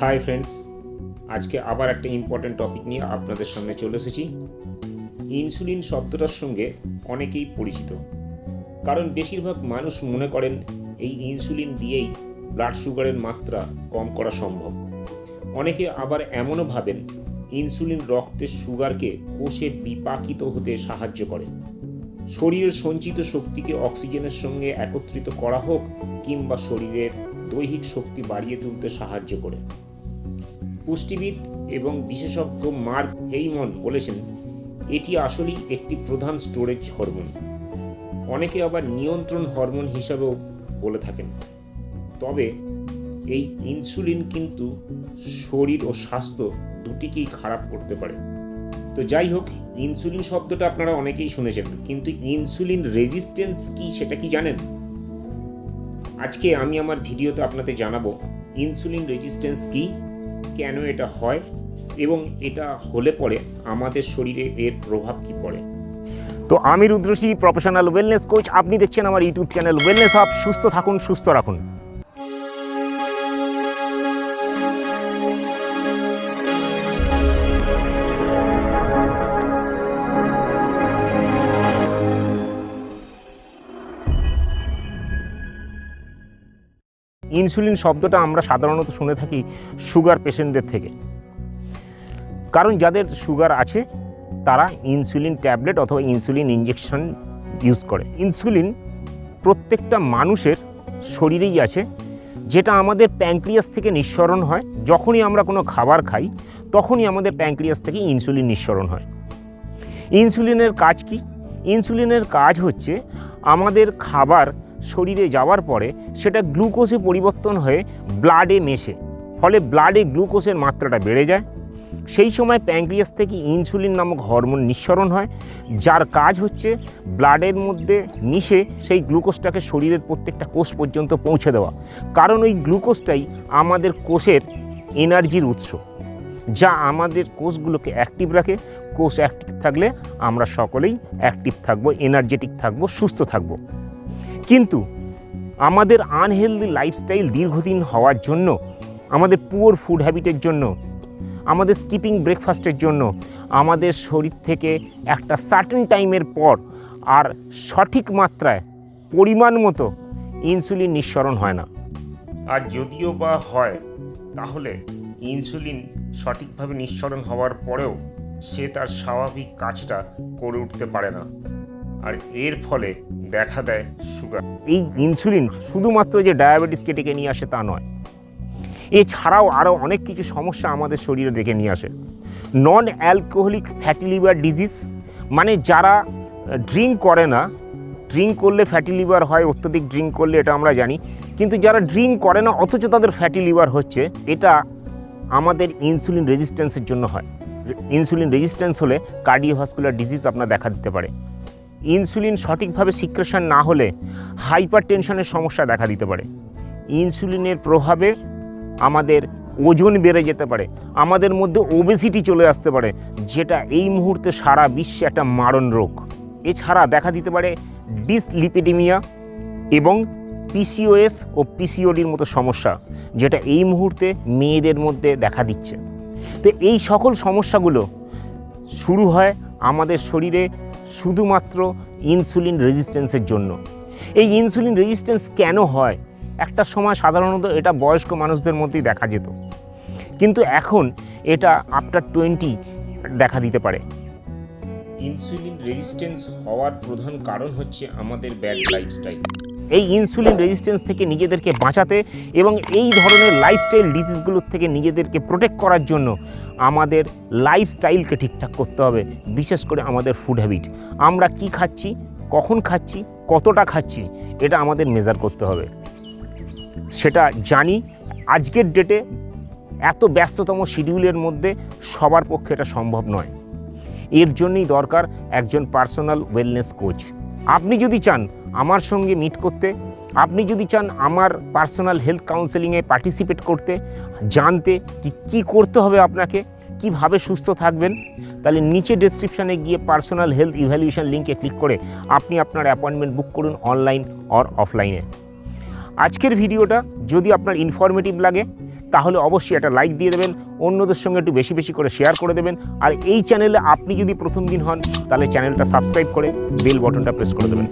Hi friends আজকে আবার একটা ইম্পর্ট্যান্ট টপিক নিয়ে আপনাদের সামনে চলে এসেছি। ইনসুলিন শব্দটার সঙ্গে অনেকেই পরিচিত। কারণ বেশিরভাগ মানুষ মনে করেন এই ইনসুলিন দিয়েই ব্লাড সুগারের মাত্রা কম করা সম্ভব। অনেকে আবার এমনও ভাবেন ইনসুলিন রক্তের সুগারকে কোষে বিপাকিত হতে সাহায্য করে। শরীরের সঞ্চিত শক্তিকে অক্সিজেনের সঙ্গে একত্রিত করা হোক কিংবা শরীরের দৈহিক শক্তি বাড়িয়ে তুলতে সাহায্য করে। পুষ্টিবিদ এবং বিশেষজ্ঞ মার্ক হেইমন বলেছেন, এটি আসলেই একটি প্রধান স্টোরেজ হরমোন। অনেকে আবার নিয়ন্ত্রণ হরমোন হিসাবেও বলে থাকেন। তবে এই ইনসুলিন কিন্তু শরীর ও স্বাস্থ্য দুটিকেই খারাপ করতে পারে। তো যাই হোক, ইনসুলিন শব্দটা আপনারা অনেকেই শুনেছেন, কিন্তু ইনসুলিন রেজিস্ট্যান্স কি সেটা কি জানেন? আজকে আমি আমার ভিডিওতে আপনাদের জানাব, ইনসুলিন রেজিস্ট্যান্স কি? কেন এটা হয় এবং এটা হলে পরে আমাদের শরীরে এর প্রভাব কি পড়ে? তো আমি রুদ্রশী প্রফেশনাল ওয়েলনেস কোচ আপনি দেখছেন আমার ইউটিউব চ্যানেল ওয়েলনেস হাব সুস্থ থাকুন, সুস্থ রাখুন। ইনসুলিন শব্দটা আমরা সাধারণত শুনে থাকি সুগার পেশেন্টদের থেকে। কারণ যাদের সুগার আছে, তারা ইনসুলিন ট্যাবলেট অথবা ইনসুলিন ইঞ্জেকশন ইউজ করে। ইনসুলিন প্রত্যেকটা মানুষের শরীরেই আছে, যেটা আমাদের প্যাঙ্ক্রিয়াস থেকে নিঃসরণ হয়। যখনই আমরা কোনো খাবার খাই, তখনই আমাদের প্যাঙ্ক্রিয়াস থেকে ইনসুলিন নিঃসরণ হয়। ইনসুলিনের কাজ কি? ইনসুলিনের কাজ হচ্ছে আমাদের খাবার শরীরে যাওয়ার পরে সেটা গ্লুকোজে পরিবর্তন হয়ে ব্লাডে মেশে, ফলে ব্লাডে গ্লুকোজের মাত্রাটা বেড়ে যায়। সেই সময় প্যাঙ্ক্রিয়াস থেকে ইনসুলিন নামক হরমোন নিঃসরণ হয়, যার কাজ হচ্ছে ব্লাডের মধ্যে মিশে সেই গ্লুকোজটাকে শরীরের প্রত্যেকটা কোষ পর্যন্ত পৌঁছে দেওয়া। কারণ ওই গ্লুকোজটাই আমাদের কোষের এনার্জির উৎস, যা আমাদের কোষগুলোকে অ্যাক্টিভ রাখে। কোষ অ্যাক্টিভ থাকলে আমরা সকলেই অ্যাক্টিভ থাকব, এনার্জেটিক থাকব, সুস্থ থাকব। কিন্তু আমাদের আনহেলদি লাইফস্টাইল দীর্ঘদিন হওয়ার জন্য, আমাদের পুয়ার ফুড হ্যাবিটের জন্য, আমাদের স্কিপিং ব্রেকফাস্টের জন্য, আমাদের শরীর থেকে একটা সার্টেন টাইমের পর আর সঠিক মাত্রায়, পরিমাণ মতো ইনসুলিন নিঃসরণ হয় না। আর যদিও বা হয়, তাহলে ইনসুলিন সঠিকভাবে নিঃসরণ হওয়ার পরেও সে তার স্বাভাবিক কাজটা করে উঠতে পারে না। আর এর ফলে দেখা দেয় সুগার এই ইনসুলিন শুধুমাত্র যে ডায়াবেটিসকে ডেকে নিয়ে আসে তা নয়, এছাড়াও আরও অনেক কিছু সমস্যা আমাদের শরীরে ডেকে নিয়ে আসে। Non alcoholic fatty liver disease মানে যারা ড্রিঙ্ক করে না ড্রিঙ্ক করলে ফ্যাটি লিভার হয়, অত্যধিক ড্রিঙ্ক করলে এটা আমরা জানি, কিন্তু যারা ড্রিঙ্ক করে না, অথচ তাদের ফ্যাটি লিভার হচ্ছে, এটা আমাদের ইনসুলিন রেজিস্ট্যান্সের জন্য হয়। ইনসুলিন রেজিস্ট্যান্স হলে কার্ডিওভাস্কুলার ডিজিজ আপনার দেখা দিতে পারে। ইনসুলিন সঠিকভাবে সিক্রেশন না হলে হাইপার টেনশনের সমস্যা দেখা দিতে পারে। ইনসুলিনের প্রভাবে আমাদের ওজন বেড়ে যেতে পারে, আমাদের মধ্যে ওবেসিটি চলে আসতে পারে, যেটা এই মুহূর্তে সারা বিশ্বে একটা মারণ রোগ। এছাড়া দেখা দিতে পারে ডিসলিপিডিমিয়া এবং পিসিওএস ও পিসিওডির মতো সমস্যা, যেটা এই মুহূর্তে মেয়েদের মধ্যে দেখা দিচ্ছে। তো এই সকল সমস্যাগুলো শুরু হয় আমাদের শরীরে শুধুমাত্র ইনসুলিন রেজিস্ট্যান্সের জন্য। এই ইনসুলিন রেজিস্ট্যান্স কেন হয়? একটা সময় সাধারণত এটা বয়স্ক মানুষদের মধ্যেই দেখা যেত। কিন্তু এখন এটা আফটার টোয়েন্টি দেখা দিতে পারে। ইনসুলিন রেজিস্ট্যান্স হওয়ার প্রধান কারণ হচ্ছে আমাদের ব্যাড লাইফস্টাইল এই ইনসুলিন রেজিস্ট্যান্স থেকে নিজেদেরকে বাঁচাতে এবং এই ধরনের লাইফস্টাইল ডিজিজগুলোর থেকে নিজেদেরকে প্রোটেক্ট করার জন্য আমাদের লাইফস্টাইলকে ঠিকঠাক করতে হবে, বিশেষ করে আমাদের ফুড হ্যাবিট আমরা কি খাচ্ছি, কখন খাচ্ছি, কতটা খাচ্ছি, এটা আমাদের মেজার করতে হবে। সেটা জানি, আজকের ডেটে এত ব্যস্ততম শিডিউলের মধ্যে সবার পক্ষে এটা সম্ভব নয়। এর জন্যই দরকার একজন পার্সোনাল ওয়েলনেস কোচ আপনি যদি চান আমার সঙ্গে মিট করতে, আপনি যদি চান আমার পার্সোনাল হেলথ কাউন্সেলিংয়ে পার্টিসিপেট করতে, জানতে কি, কী করতে হবে আপনাকে, কীভাবে সুস্থ থাকবেন, তাহলে নিচে ডেসক্রিপশানে গিয়ে পার্সোনাল হেলথ ইভ্যালুয়েশন লিঙ্কে ক্লিক করে আপনি আপনার অ্যাপয়েন্টমেন্ট বুক করুন অনলাইন অর অফলাইনে আজকের ভিডিওটা যদি আপনার ইনফরমেটিভ লাগে তাহলে অবশ্যই একটা লাইক দিয়ে দেবেন, অন্যদের সঙ্গে একটু বেশি বেশি করে শেয়ার করে দেবেন। আর এই চ্যানেলে আপনি যদি প্রথম দিন হন, তাহলে চ্যানেলটা সাবস্ক্রাইব করে বেল বটনটা প্রেস করে দেবেন।